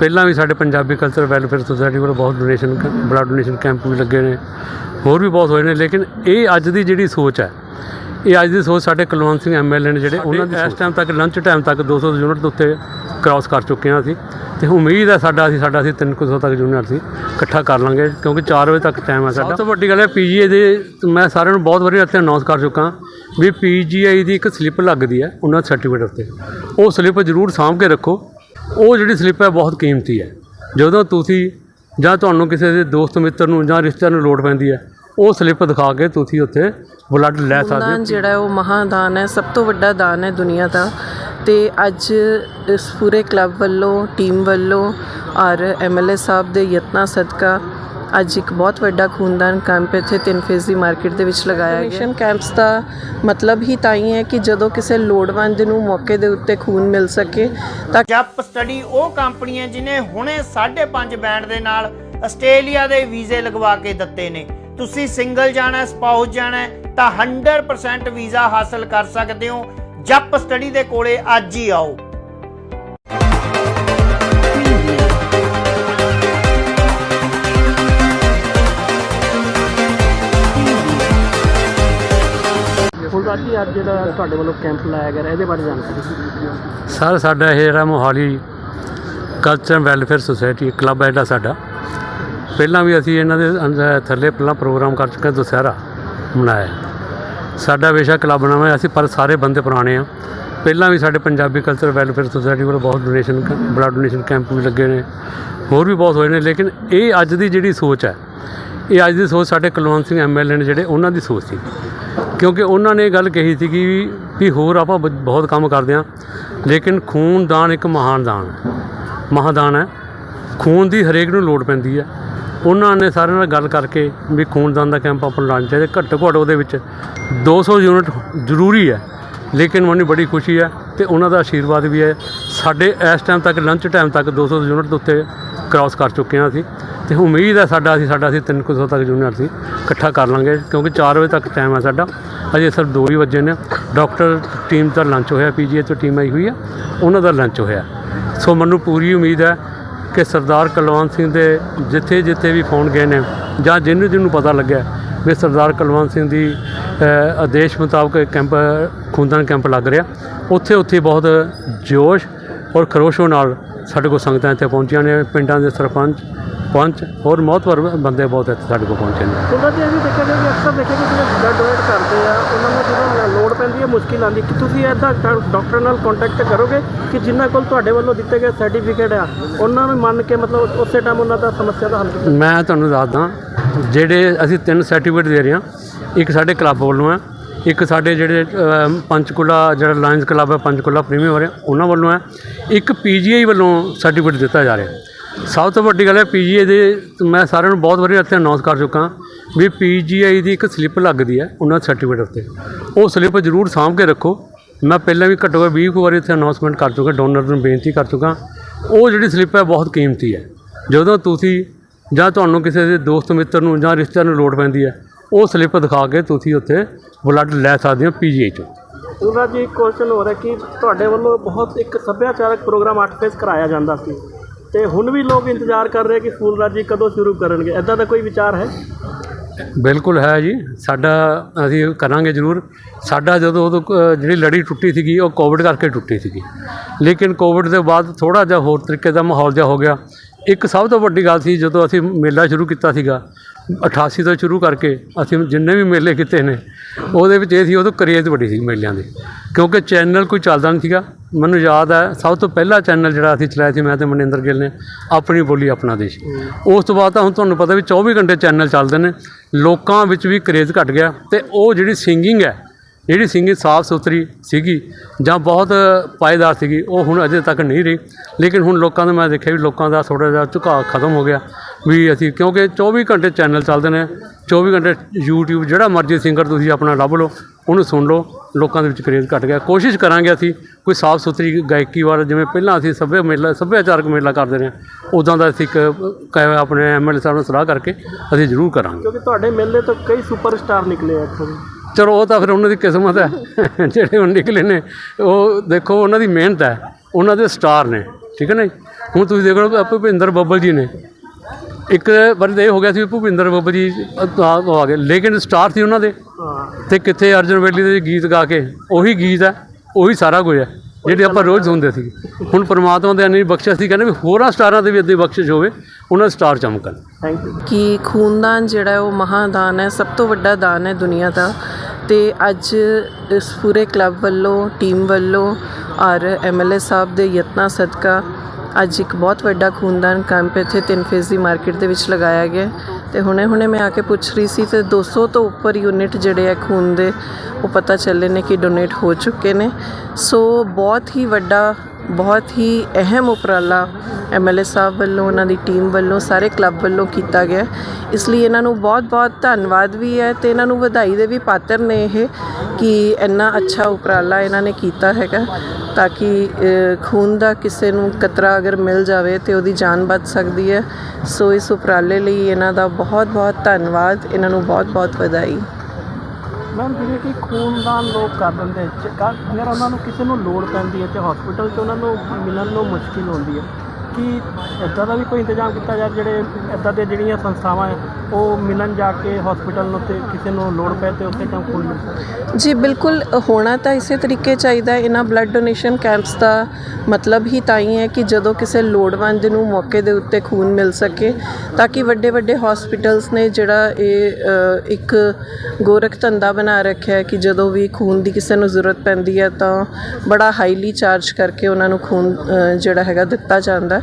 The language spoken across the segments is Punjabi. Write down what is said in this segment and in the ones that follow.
ਪਹਿਲਾਂ ਵੀ ਸਾਡੇ ਪੰਜਾਬੀ ਕਲਚਰ ਵੈਲਫੇਅਰ ਸੁਸਾਇਟੀ ਵੱਲੋਂ ਬਹੁਤ ਡੋਨੇਸ਼ਨ ਬਲੱਡ ਡੋਨੇਸ਼ਨ ਕੈਂਪ ਵੀ ਲੱਗੇ ਨੇ ਹੋਰ ਵੀ ਬਹੁਤ ਹੋਏ ਨੇ ਲੇਕਿਨ ਇਹ ਅੱਜ ਦੀ ਜਿਹੜੀ ਸੋਚ ਹੈ ਇਹ ਅੱਜ ਦੀ ਸੋਚ ਸਾਡੇ ਕੁਲਵੰਤ ਸਿੰਘ ਐਮਐਲਏ ਨੇ ਜਿਹੜੇ ਉਹਨਾਂ ਦੀ ਇਸ ਟਾਈਮ ਤੱਕ ਲੰਚ ਟਾਈਮ ਤੱਕ 200 ਯੂਨਿਟ ਦੇ ਉੱਤੇ ਕ੍ਰਾਸ ਕਰ ਚੁੱਕੇ ਹਾਂ ਅਸੀਂ ਤੇ ਉਮੀਦ ਹੈ ਸਾਡਾ ਅਸੀਂ ਸਾਡਾ ਅਸੀਂ 300 ਤੱਕ ਯੂਨਿਟ ਅਸੀਂ ਇਕੱਠਾ ਕਰ ਲਾਂਗੇ ਕਿਉਂਕਿ 4 ਵਜੇ ਤੱਕ ਟਾਈਮ ਹੈ ਸਾਡਾ। ਸਭ ਤੋਂ ਵੱਡੀ ਗੱਲ ਹੈ ਪੀਜੀਏ ਦੇ ਮੈਂ ਸਾਰਿਆਂ ਨੂੰ ਬਹੁਤ ਵਾਰੀ ਇੱਥੇ ਅਨਾਉਂਸ ਕਰ ਚੁੱਕਾ ਵੀ ਪੀਜੀਆਈ ਦੀ ਇੱਕ ਸਲਿੱਪ ਲੱਗਦੀ ਹੈ ਉਹਨਾਂ ਸਰਟੀਫਿਕੇਟ ਉੱਤੇ। ਉਹ ਸਲਿੱਪ ਜ਼ਰੂਰ ਸਾਂਭ ਕੇ ਰੱਖੋ ਉਹ ਜਿਹੜੀ ਸਲਿੱਪ ਹੈ ਬਹੁਤ ਕੀਮਤੀ ਹੈ। ਜਦੋਂ ਤੁਸੀਂ ਜਾਂ ਤੁਹਾਨੂੰ ਕਿਸੇ ਦੇ ਦੋਸਤ ਮਿੱਤਰ ਨੂੰ ਜਾਂ ਰਿਸ਼ਤੇਦਾਰ ਨੂੰ ਲੋੜ ਪੈਂਦੀ ਹੈ ਉਹ ਸਲਿੱਪ ਦਿਖਾ ਕੇ ਤੁਸੀਂ ਉੱਥੇ ਬਲੱਡ ਲੈ ਸਕਦੇ ਹੋ। ਦਾਨ ਜਿਹੜਾ ਉਹ ਮਹਾਦਾਨ ਹੈ ਸਭ ਤੋਂ ਵੱਡਾ ਦਾਨ ਹੈ ਦੁਨੀਆ ਦਾ। ਤੇ ਅੱਜ ਇਸ ਪੂਰੇ ਕਲੱਬ ਵੱਲੋਂ ਟੀਮ ਵੱਲੋਂ ਔਰ ਐਮਐਲਏ ਸਾਹਿਬ ਦੇ ਯਤਨਾਂ ਸਦਕਾ ਅੱਜ ਇੱਕ ਬਹੁਤ ਵੱਡਾ ਖੂਨਦਾਨ ਕੈਂਪ ਇੱਥੇ ਤਿੰਨ ਫੇਜ਼ ਦੀ ਮਾਰਕੀਟ ਦੇ ਵਿੱਚ ਲਗਾਇਆ ਗਿਆ। ਡੋਨੇਸ਼ਨ ਕੈਂਪਸ ਦਾ ਮਤਲਬ ਹੀ ਤਾਂ ਹੀ ਹੈ ਕਿ ਜਦੋਂ ਕਿਸੇ ਲੋੜਵੰਦ ਨੂੰ ਮੌਕੇ ਦੇ ਉੱਤੇ ਖੂਨ ਮਿਲ ਸਕੇ ਤਾਂ ਜੱਪ ਸਟੱਡੀ ਉਹ ਕੰਪਨੀ ਹੈ ਜਿਨੇ ਹੁਣੇ 5.5 ਬੈਂਡ ਦੇ ਨਾਲ ਆਸਟ੍ਰੇਲੀਆ ਦੇ ਵੀਜ਼ੇ ਲਗਵਾ ਕੇ ਦਿੱਤੇ ਨੇ। ਤੁਸੀਂ ਸਿੰਗਲ ਜਾਣਾ ਸਪਾਊਸ ਜਾਣਾ ਹੈ ਤਾਂ 100% ਵੀਜ਼ਾ ਹਾਸਲ ਕਰ ਸਕਦੇ ਹੋ। ਜੱਪ ਸਟੱਡੀ ਦੇ ਕੋਲੇ ਅੱਜ ਹੀ ਆਓ। ਜੀ ਅੱਜ ਜਿਹੜਾ ਤੁਹਾਡੇ ਵੱਲੋਂ ਕੈਂਪ ਲਾਇਆ ਗਿਆ, ਇਹਦੇ ਬਾਰੇ ਜਾਣਕਾਰੀ ਸਰ, ਸਾਡਾ ਇਹ ਜਿਹੜਾ Mohali culture welfare society club ਹੈ ਜਿਹੜਾ ਸਾਡਾ। ਪਹਿਲਾਂ ਵੀ ਅਸੀਂ ਇਹਨਾਂ ਦੇ ਥੱਲੇ ਪਹਿਲਾਂ ਪ੍ਰੋਗਰਾਮ ਕਰ ਚੁੱਕੇ ਦੁਸਹਿਰਾ ਮਨਾਇਆ ਸਾਡਾ ਵੇਸ਼ਾ ਕਲੱਬ ਨਾਮ ਹੈ, ਅਸੀਂ ਪਰ ਸਾਰੇ ਬੰਦੇ ਪੁਰਾਣੇ ਆ ਪਹਿਲਾਂ ਵੀ ਸਾਡੇ ਪੰਜਾਬੀ ਕਲਚਰ ਵੈਲਫੇਅਰ ਸੁਸਾਇਟੀ ਵੱਲੋਂ ਬਹੁਤ ਡੋਨੇਸ਼ਨ ਬਲੱਡ ਡੋਨੇਸ਼ਨ ਕੈਂਪ ਵੀ ਲੱਗੇ ਨੇ, ਹੋਰ ਵੀ ਬਹੁਤ ਹੋਏ ਨੇ, ਲੇਕਿਨ ਇਹ ਅੱਜ ਦੀ ਜਿਹੜੀ ਸੋਚ ਹੈ, ਇਹ ਅੱਜ ਦੀ ਸੋਚ ਸਾਡੇ ਕੁਲਵੰਤ ਸਿੰਘ ਐਮਐਲਏ ਨੇ ਜਿਹੜੇ, ਉਹਨਾਂ ਦੀ ਸੋਚ ਸੀ। ਕਿਉਂਕਿ ਉਹਨਾਂ ਨੇ ਇਹ ਗੱਲ ਕਹੀ ਸੀ ਕਿ ਵੀ ਹੋਰ ਆਪਾਂ ਬ- ਬਹੁਤ ਕੰਮ ਕਰਦੇ ਹਾਂ, ਲੇਕਿਨ ਖੂਨ ਦਾਨ ਇੱਕ ਮਹਾਨ ਦਾਨ ਹੈ। ਮਹਾਦਾਨ ਹੈ। ਖੂਨ ਦੀ ਹਰੇਕ ਨੂੰ ਲੋੜ ਪੈਂਦੀ ਹੈ। ਉਹਨਾਂ ਨੇ ਸਾਰਿਆਂ ਨਾਲ ਗੱਲ ਕਰਕੇ ਵੀ ਖੂਨਦਾਨ ਦਾ ਕੈਂਪ ਆਪਾਂ ਲਾਉਣਾ ਚਾਹੀਦਾ। ਘੱਟੋ ਘੱਟ ਉਹਦੇ ਵਿੱਚ 200 ਯੂਨਿਟ ਜ਼ਰੂਰੀ ਹੈ। ਲੇਕਿਨ ਮੈਨੂੰ ਬੜੀ ਖੁਸ਼ੀ ਹੈ ਤੇ ਉਹਨਾਂ ਦਾ ਆਸ਼ੀਰਵਾਦ ਵੀ ਹੈ। ਸਾਡੇ ਇਸ ਟਾਈਮ ਤੱਕ ਲੰਚ ਟਾਈਮ ਤੱਕ 200 ਯੂਨਿਟ ਦੇ ਉੱਤੇ ਕ੍ਰਾਸ ਕਰ ਚੁੱਕੇ ਹਾਂ ਅਸੀਂ। ਤੇ ਉਮੀਦ ਹੈ ਸਾਡਾ ਅਸੀਂ ਸਾਡਾ ਅਸੀਂ 300 ਤੱਕ ਜੂਨੀਅਰ ਅਸੀਂ ਇਕੱਠਾ ਕਰ ਲਾਂਗੇ, ਕਿਉਂਕਿ 4 ਵਜੇ ਤੱਕ ਟਾਈਮ ਹੈ ਸਾਡਾ। ਅਜੇ ਸਿਰਫ 2 ਹੀ ਵਜੇ ਨੇ। ਡਾਕਟਰ ਟੀਮ ਦਾ ਲੰਚ ਹੋਇਆ ਪੀਜੀਏ ਤੋਂ ਟੀਮ ਆਈ ਹੋਈ ਹੈ। ਉਹਨਾਂ ਦਾ ਲੰਚ ਹੋਇਆ। ਸੋ ਮੈਨੂੰ ਪੂਰੀ ਉਮੀਦ ਹੈ ਕਿ ਸਰਦਾਰ ਕੁਲਵੰਤ ਸਿੰਘ ਦੇ ਜਿੱਥੇ ਜਿੱਥੇ ਵੀ ਫੋਨ ਗਏ ਨੇ, ਜਾਂ ਜਿਹਨੂੰ ਜਿਹਨੂੰ ਪਤਾ ਲੱਗਿਆ, ਵੀ ਸਰਦਾਰ ਕੁਲਵੰਤ ਸਿੰਘ ਦੀ ਆਦੇਸ਼ ਮੁਤਾਬਕ ਕੈਂਪ ਖੂਨਦਾਨ ਕੈਂਪ ਲੱਗ ਰਿਹਾ। ਉੱਥੇ ਉੱਥੇ ਬਹੁਤ ਜੋਸ਼ ਔਰ ਖਰੋਸ਼ੋ ਨਾਲ ਸਾਡੇ ਕੋਲ ਸੰਗਤਾਂ ਇੱਥੇ ਪਹੁੰਚੀਆਂ ਨੇ ਪਿੰਡਾਂ ਦੇ ਸਰਪੰਚ ਪੰਚ ਹੋਰ ਮਹੱਤਵਪੂਰ ਬੰਦੇ ਬਹੁਤ ਇੱਥੇ ਸਾਡੇ ਕੋਲ ਪਹੁੰਚੇ ਨੇ। ਫੁੱਲਦਾਰ ਜੀ ਇਹ ਵੀ ਦੇਖਿਆ ਗਿਆ ਕਿ ਅਕਸਰ ਦੇਖਿਆ ਕਿ ਜਿਹੜੇ ਬਲੱਡ ਡੋਨੇਟ ਕਰਦੇ ਆ ਉਹਨਾਂ ਨੂੰ ਜਦੋਂ ਲੋੜ ਪੈਂਦੀ ਹੈ ਮੁਸ਼ਕਿਲ ਆਉਂਦੀ ਕਿ ਤੁਸੀਂ ਇੱਦਾਂ ਡਾਕਟਰ ਨਾਲ ਕੰਟੈਕਟ ਕਰੋਗੇ ਕਿ ਜਿਨ੍ਹਾਂ ਕੋਲ ਤੁਹਾਡੇ ਵੱਲੋਂ ਦਿੱਤੇ ਗਏ ਸਰਟੀਫਿਕੇਟ ਆ ਉਹਨਾਂ ਨੂੰ ਮੰਨ ਕੇ ਮਤਲਬ ਉਸੇ ਟਾਈਮ ਉਹਨਾਂ ਦਾ ਸਮੱਸਿਆ ਦਾ ਹੱਲ ਕੀਤਾ ਮੈਂ ਤੁਹਾਨੂੰ ਦੱਸਦਾ ਜਿਹੜੇ ਅਸੀਂ ਤਿੰਨ ਸਰਟੀਫਿਕੇਟ ਦੇ ਰਹੇ ਹਾਂ ਇੱਕ ਸਾਡੇ ਕਲੱਬ ਵੱਲੋਂ ਹੈ ਇੱਕ ਸਾਡੇ ਜਿਹੜੇ ਅ, ਪੰਚਕੂਲਾ ਜਿਹੜਾ ਲਾਇਨਸ ਕਲੱਬ ਹੈ ਪੰਚਕੂਲਾ ਪ੍ਰੀਮੀਅਮ ਹੋ ਉਹਨਾਂ ਵੱਲੋਂ ਹੈ। ਇੱਕ ਪੀਜੀਆਈ ਵੱਲੋਂ ਸਰਟੀਫਿਕੇਟ ਦਿੱਤਾ ਜਾ ਰਿਹਾ ਸਭ ਤੋਂ ਵੱਡੀ ਗੱਲ ਹੈ ਪੀਜੀਆਈ ਦੇ ਮੈਂ ਸਾਰਿਆਂ ਨੂੰ ਬਹੁਤ ਵਾਰੀ ਇੱਥੇ ਅਨਾਉਂਸ ਕਰ ਚੁੱਕਾ ਵੀ ਪੀਜੀਆਈ ਦੀ ਇੱਕ ਸਲਿੱਪ ਲੱਗਦੀ ਹੈ ਉਹਨਾਂ ਸਰਟੀਫਿਕੇਟ ਉੱਤੇ। ਉਹ ਸਲਿੱਪ ਜ਼ਰੂਰ ਸਾਂਭ ਕੇ ਰੱਖੋ। ਮੈਂ ਪਹਿਲਾਂ ਵੀ ਘੱਟੋ ਘੱਟ 20 ਕੁ ਵਾਰੀ ਇੱਥੇ ਅਨਾਉਂਸਮੈਂਟ ਕਰ ਚੁੱਕਾ ਡੋਨਰ ਨੂੰ ਬੇਨਤੀ ਕਰ ਚੁੱਕਾ। ਉਹ ਜਿਹੜੀ ਸਲਿੱਪ ਹੈ ਬਹੁਤ ਕੀਮਤੀ ਹੈ। ਜਦੋਂ ਤੁਸੀਂ ਜਾਂ ਤੁਹਾਨੂੰ ਕਿਸੇ ਦੇ ਦੋਸਤ ਮਿੱਤਰ ਨੂੰ ਜਾਂ ਰਿਸ਼ਤੇਦਾਰ ਨੂੰ ਲੋੜ ਪੈਂਦੀ ਹੈ ਉਹ ਸਲਿੱਪ ਦਿਖਾ ਕੇ ਤੁਸੀਂ ਉੱਥੇ ਬਲੱਡ ਲੈ ਸਕਦੇ ਹੋ ਪੀਜੀਆਈ ਚੋਂ। ਫੁੱਲਦਾਰ ਜੀ ਕੁਐਸਚਨ ਹੋ ਰਿਹਾ ਕਿ ਤੁਹਾਡੇ ਵੱਲੋਂ ਬਹੁਤ ਇੱਕ ਸੱਭਿਆਚਾਰਕ ਪ੍ਰੋਗਰਾਮ ਅੱਠ ਫੇਸ ਕਰਾਇਆ ਜਾਂਦਾ ਸੀ। ਤੇ ਹੁਣ ਵੀ ਲੋਕ ਇੰਤਜ਼ਾਰ ਕਰ ਰਹੇ ਕਿ ਫੁੱਲਦਾਰ ਜੀ ਕਦੋਂ ਸ਼ੁਰੂ ਕਰਨਗੇ? ਐਦਾਂ ਦਾ ਕੋਈ ਵਿਚਾਰ ਹੈ? ਬਿਲਕੁਲ ਹੈ ਜੀ। ਸਾਡਾ ਅਸੀਂ ਕਰਾਂਗੇ ਜ਼ਰੂਰ। ਸਾਡਾ ਜਦੋਂ ਕ- ਜਿਹੜੀ ਲੜੀ ਟੁੱਟੀ ਸੀਗੀ ਉਹ ਕੋਵਿਡ ਕਰਕੇ ਟੁੱਟੀ ਸੀਗੀ। ਲੇਕਿਨ ਕੋਵਿਡ ਦੇ ਬਾਅਦ ਥੋੜਾ ਜਿਹਾ ਹੋਰ ਤਰੀਕੇ ਦਾ ਮਾਹੌਲ ਜਿਹਾ ਹੋ ਗਿਆ। ਇੱਕ ਸਭ ਤੋਂ ਵੱਡੀ ਗੱਲ ਸੀ ਜਦੋਂ ਅਸੀਂ ਮੇਲਾ ਸ਼ੁਰੂ ਕੀਤਾ ਸੀਗਾ 88 ਤੋਂ ਸ਼ੁਰੂ ਕਰਕੇ ਅਸੀਂ ਜਿੰਨੇ ਵੀ ਮੇਲੇ ਕੀਤੇ ਨੇ, ਉਹਦੇ ਵਿੱਚ ਇਹ ਸੀ, ਉਦੋਂ ਕਰੇਜ਼ ਬੜੀ ਸੀ ਮੇਲਿਆਂ ਦੀ। ਕਿਉਂਕਿ ਚੈਨਲ ਕੋਈ ਚੱਲਦਾ ਨਹੀਂ ਸੀਗਾ। ਮੈਨੂੰ ਯਾਦ ਹੈ, ਸਭ ਤੋਂ ਪਹਿਲਾ ਚੈਨਲ ਜਿਹੜਾ ਅਸੀਂ ਚਲਾਇਆ ਸੀ, ਮੈਂ ਤੇ ਮਨਿੰਦਰ ਗਿੱਲ ਨੇ, ਆਪਣੀ ਬੋਲੀ ਆਪਣਾ ਦੇਸ਼। ਉਸ ਤੋਂ ਬਾਅਦ ਤਾਂ ਹੁਣ ਤੁਹਾਨੂੰ ਪਤਾ ਵੀ 24 ਘੰਟੇ ਚੈਨਲ ਚੱਲਦੇ ਨੇ। ਲੋਕਾਂ ਵਿੱਚ ਵੀ ਕਰੇਜ਼ ਘਟ ਗਿਆ ਤੇ ਉਹ ਜਿਹੜੀ ਸਿੰਗਿੰਗ ਹੈ, ਜਿਹੜੀ ਸਿੰਗਿੰਗ ਸਾਫ਼ ਸੁਥਰੀ ਸੀਗੀ ਜਾਂ ਬਹੁਤ ਪਾਏਦਾਰ ਸੀਗੀ, ਉਹ ਹੁਣ ਅਜੇ ਤੱਕ ਨਹੀਂ ਰਹੀ। ਲੇਕਿਨ ਹੁਣ ਲੋਕਾਂ ਦਾ ਮੈਂ ਦੇਖਿਆ ਵੀ ਲੋਕਾਂ ਦਾ ਥੋੜ੍ਹਾ ਜਿਹਾ ਝੁਕਾਅ ਖਤਮ ਹੋ ਗਿਆ। ਵੀ ਅਸੀਂ ਕਿਉਂਕਿ 24 ਘੰਟੇ ਚੈਨਲ ਚੱਲਦੇ ਨੇ 24 ਘੰਟੇ YouTube ਜਿਹੜਾ ਮਰਜ਼ੀ ਸਿੰਗਰ ਤੁਸੀਂ ਆਪਣਾ ਲੱਭ ਲਓ ਉਹਨੂੰ ਸੁਣ ਲਓ ਲੋਕਾਂ ਦੇ ਵਿੱਚ ਕਰੇਜ਼ ਘਟ ਗਿਆ। ਕੋਸ਼ਿਸ਼ ਕਰਾਂਗੇ ਅਸੀਂ ਕੋਈ ਸਾਫ਼ ਸੁਥਰੀ ਗਾਇਕੀ ਵਾਲਾ ਜਿਵੇਂ ਪਹਿਲਾਂ ਅਸੀਂ ਸੱਭਿਆ ਮੇਲਾ ਸੱਭਿਆਚਾਰਕ ਮੇਲਾ ਕਰਦੇ ਰਹੇ ਉਦਾਂ ਦਾ ਅਸੀਂ ਇੱਕ ਆਪਣੇ ਐਮਐਲਏ ਸਾਹਿਬ ਨਾਲ ਸਲਾਹ ਕਰਕੇ ਅਸੀਂ ਜ਼ਰੂਰ ਕਰਾਂਗੇ। ਕਿਉਂਕਿ ਤੁਹਾਡੇ ਮੇਲੇ ਤੋਂ ਕਈ ਸੁਪਰਸਟਾਰ ਨਿਕਲੇ ਆ ਇੱਥੋਂ ਚਲੋ ਉਹ ਤਾਂ ਫਿਰ ਉਹਨਾਂ ਦੀ ਕਿਸਮਤ ਹੈ ਜਿਹੜੇ ਹੁਣ ਨਿਕਲੇ ਨੇ ਉਹ ਦੇਖੋ ਉਹਨਾਂ ਦੀ ਮਿਹਨਤ ਹੈ ਉਹਨਾਂ ਦੇ ਸਟਾਰ ਨੇ ਠੀਕ ਹੈ ਨਾ ਜੀ? ਹੁਣ ਤੁਸੀਂ ਦੇਖ ਲਓ ਭੁਪਿੰਦਰ ਬੱਬਲ ਜੀ ਨੇ ਇੱਕ ਵਾਰੀ ਤਾਂ ਇਹ ਹੋ ਗਿਆ ਸੀ ਵੀ ਭੁਪਿੰਦਰ ਬੱਬਲ ਜੀ ਆ ਆ- ਗਏ। ਲੇਕਿਨ ਸਟਾਰ ਸੀ ਉਹਨਾਂ ਦੇ। ਤੇ ਕਿੱਥੇ ਅਰਜਨ ਵੈਲੀ ਦੇ ਗੀਤ ਗਾ ਕੇ ਉਹੀ ਗੀਤ ਹੈ ਉਹੀ ਸਾਰਾ ਕੁਝ ਹੈ ਜਿਹੜੇ ਆਪਾਂ ਰੋਜ਼ ਸੁਣਦੇ ਸੀ। ਹੁਣ ਪ੍ਰਮਾਤਮਾ ਦੇ ਇੰਨੀ ਬਖਸ਼ਿਸ਼ ਸੀ ਕਹਿੰਦੇ ਵੀ ਹੋਰਾਂ ਸਟਾਰਾਂ ਦੇ ਵੀ ਅੱਧੀ ਬਖਸ਼ਿਸ਼ ਹੋਵੇ ਉਹਨਾਂ ਦੇ ਸਟਾਰ ਚਮਕਣ। ਥੈਂਕ ਯੂ ਕਿ ਖੂਨਦਾਨ ਜਿਹੜਾ ਉਹ ਮਹਾਦਾਨ ਹੈ ਸਭ ਤੋਂ ਵੱਡਾ ਦਾਨ ਹੈ ਦੁਨੀਆ ਦਾ। ਤੇ ਅੱਜ ਇਸ ਪੂਰੇ ਕਲੱਬ ਵੱਲੋਂ ਟੀਮ ਵੱਲੋਂ ਔਰ ਐਮਐਲਏ ਸਾਹਿਬ ਦੇ ਯਤਨਾਂ ਸਦਕਾ ਅੱਜ ਇੱਕ ਬਹੁਤ ਵੱਡਾ ਖੂਨਦਾਨ ਕੈਂਪ ਇੱਥੇ ਤਿੰਨ ਫੇਜ਼ ਦੀ ਮਾਰਕੀਟ ਦੇ ਵਿੱਚ ਲਗਾਇਆ ਗਿਆ ਤੇ ਹੁਣੇ ਹੁਣੇ ਮੈਂ ਆ ਕੇ ਪੁੱਛ ਰਹੀ ਸੀ ਤੇ 200 ਤੋਂ ਉੱਪਰ ਯੂਨਿਟ ਜਿਹੜੇ ਆ ਖੂਨ ਦੇ ਉਹ ਪਤਾ ਚੱਲੇ ਨੇ ਕਿ ਡੋਨੇਟ ਹੋ ਚੁੱਕੇ ਨੇ। ਸੋ ਬਹੁਤ ਹੀ ਵੱਡਾ ਬਹੁਤ ਹੀ ਅਹਿਮ ਉਪਰਾਲਾ ਐਮਐਲਏ ਸਾਹਿਬ ਵੱਲੋਂ, ਉਹਨਾਂ ਦੀ ਟੀਮ ਵੱਲੋਂ, ਸਾਰੇ ਕਲੱਬ ਵੱਲੋਂ ਕੀਤਾ ਗਿਆ। ਇਸ ਲਈ ਇਹਨਾਂ ਨੂੰ ਬਹੁਤ-ਬਹੁਤ ਧੰਨਵਾਦ ਵੀ ਹੈ ਤੇ ਇਹਨਾਂ ਨੂੰ ਵਧਾਈ ਦੇ ਵੀ ਪਾਤਰ ਨੇ ਇਹ ਕਿ ਇੰਨਾ ਅੱਛਾ ਉਪਰਾਲਾ ਇਹਨਾਂ ਨੇ ਕੀਤਾ ਹੈਗਾ ਤਾਂ ਕਿ ਖੂਨ ਦਾ ਕਿਸੇ ਨੂੰ ਕਤਰਾ ਅਗਰ ਮਿਲ ਜਾਵੇ ਤੇ ਉਹਦੀ ਜਾਨ ਬਚ ਸਕਦੀ ਹੈ। ਸੋ ਇਸ ਉਪਰਾਲੇ ਲਈ ਇਹਨਾਂ ਦਾ ਬਹੁਤ-ਬਹੁਤ ਧੰਨਵਾਦ। ਇਹਨਾਂ ਨੂੰ ਬਹੁਤ-ਬਹੁਤ ਵਧਾਈ। ਮੈਮ ਜਿਵੇਂ ਕਿ ਖੂਨਦਾਨ ਲੋਕ ਕਰ ਦਿੰਦੇ ਚ- ਕ- ਅਗਰ ਉਹਨਾਂ ਨੂੰ ਕਿਸੇ ਨੂੰ ਲੋੜ ਪੈਂਦੀ ਹੈ ਤੇ ਹਸਪੀਟਲ 'ਚ ਉਹਨਾਂ ਨੂੰ ਮਿਲਣ ਨੂੰ ਮੁਸ਼ਕਿਲ ਹੁੰਦੀ ਹੈ। ਕਿ ਇੱਦਾਂ ਦਾ ਵੀ ਕੋਈ ਇੰਤਜ਼ਾਮ ਕੀਤਾ ਜਾਵੇ ਜਿਹੜੇ ਇੱਦਾਂ ਦੇ ਜਿਹੜੀਆਂ ਸੰਸਥਾਵਾਂ ਹੈ, ਉਹ ਮਿਲਣ ਜਾ ਕੇ ਹਸਪੀਟਲ ਨੂੰ ਤੇ ਕਿਸੇ ਨੂੰ ਲੋੜ ਪਏ ਤੇ ਉੱਥੇ ਟਾਈਮ ਖੂਨ ਜੀ, ਬਿਲਕੁਲ ਹੋਣਾ ਤਾਂ ਇਸੇ ਤਰੀਕੇ ਚਾਹੀਦਾ ਇਹਨਾਂ ਬਲੱਡ ਡੋਨੇਸ਼ਨ ਕੈਂਪਸ ਦਾ ਮਤਲਬ ਹੀ ਤਾਂ ਹੀ ਹੈ ਕਿ ਜਦੋਂ ਕਿਸੇ ਲੋੜਵੰਦ ਨੂੰ ਮੌਕੇ ਦੇ ਉੱਤੇ ਖੂਨ ਮਿਲ ਸਕੇ, ਤਾਂ ਕਿ ਵੱਡੇ ਵੱਡੇ ਹਸਪੀਟਲਸ ਨੇ ਜਿਹੜਾ ਇਹ ਇੱਕ ਗੋਰਖ ਧੰਦਾ ਬਣਾ ਰੱਖਿਆ ਹੈ ਕਿ ਜਦੋਂ ਵੀ ਖੂਨ ਦੀ ਕਿਸੇ ਨੂੰ ਜ਼ਰੂਰਤ ਪੈਂਦੀ ਹੈ ਤਾਂ ਬੜਾ ਹਾਈਲੀ ਚਾਰਜ ਕਰਕੇ ਉਹਨਾਂ ਨੂੰ ਖੂਨ ਜਿਹੜਾ ਹੈਗਾ ਦਿੱਤਾ ਜਾਂਦਾ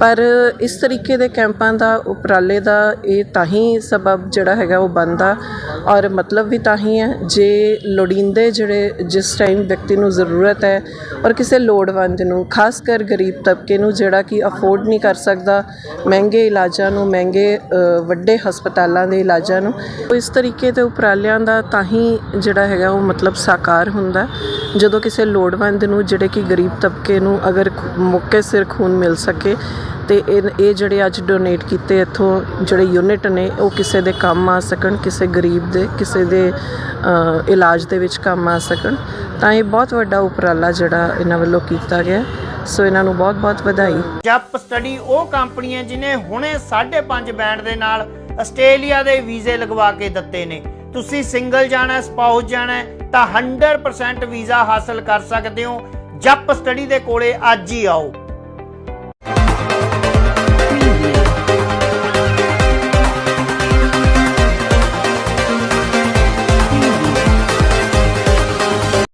ਪਰ ਇਸ ਤਰੀਕੇ ਦੇ ਕੈਂਪਾਂ ਦਾ, ਉਪਰਾਲੇ ਦਾ ਇਹ ਤਾਂ ਹੀ ਸਬਬ ਜਿਹੜਾ ਹੈਗਾ ਉਹ ਬਣਦਾ ਔਰ ਮਤਲਬ ਵੀ ਤਾਂ ਹੀ ਹੈ ਜੇ ਲੋੜੀਂਦੇ ਜਿਹੜੇ ਜਿਸ ਟਾਈਮ ਵਿਅਕਤੀ ਨੂੰ ਜ਼ਰੂਰਤ ਹੈ ਔਰ ਕਿਸੇ ਲੋੜਵੰਦ ਨੂੰ, ਖਾਸ ਕਰ ਗਰੀਬ ਤਬਕੇ ਨੂੰ ਜਿਹੜਾ ਕਿ ਅਫੋਰਡ ਨਹੀਂ ਕਰ ਸਕਦਾ, ਮਹਿੰਗੇ ਇਲਾਜਾਂ ਨੂੰ, ਮਹਿੰਗੇ ਵੱਡੇ ਹਸਪਤਾਲਾਂ ਦੇ ਇਲਾਜਾਂ ਨੂੰ ਇਸ ਤਰੀਕੇ ਦੇ ਉਪਰਾਲਿਆਂ ਦਾ ਤਾਂ ਹੀ ਜਿਹੜਾ ਹੈਗਾ ਉਹ ਮਤਲਬ ਸਾਕਾਰ ਹੁੰਦਾ। ਜਦੋਂ ਕਿਸੇ ਲੋੜਵੰਦ ਨੂੰ, ਜਿਹੜੇ ਕਿ ਗਰੀਬ ਤਬਕੇ ਨੂੰ ਅਗਰ ਮੌਕੇ ਸਿਰ ਖੂਨ ਮਿਲ ਸਕੇ ਤੇ ਇਹ ਇਹ ਜਿਹੜੇ ਅੱਜ ਡੋਨੇਟ ਕੀਤੇ ਇੱਥੋਂ ਜਿਹੜੇ ਯੂਨਿਟ ਨੇ, ਉਹ ਕਿਸੇ ਦੇ ਕੰਮ ਆ ਸਕਣ, ਕਿਸੇ ਗਰੀਬ ਦੇ, ਕਿਸੇ ਦੇ ਇਲਾਜ ਦੇ ਵਿੱਚ ਕੰਮ ਆ ਸਕਣ। ਤਾਂ ਇਹ ਬਹੁਤ ਵੱਡਾ ਉਪਰਾਲਾ ਜਿਹੜਾ ਇਹਨਾਂ ਵੱਲੋਂ ਕੀਤਾ ਗਿਆ। ਸੋ ਇਹਨਾਂ ਨੂੰ ਬਹੁਤ-ਬਹੁਤ ਵਧਾਈ। ਜਪ ਸਟੱਡੀ ਉਹ ਕੰਪਨੀ ਹੈ ਜਿਨੇ ਹੁਣੇ 5.5 ਬੈਂਡ ਦੇ ਨਾਲ ਆਸਟ੍ਰੇਲੀਆ ਦੇ ਵੀਜ਼ੇ ਲਗਵਾ ਕੇ ਦਿੱਤੇ ਨੇ। ਤੁਸੀਂ ਸਿੰਗਲ ਜਾਣਾ ਸਪਾਊਸ ਜਾਣਾ, ਤਾਂ 100% ਵੀਜ਼ਾ ਹਾਸਲ ਕਰ ਸਕਦੇ ਹੋ। ਜਪ ਸਟੱਡੀ ਦੇ ਕੋਲੇ ਅੱਜ ਹੀ ਆਓ।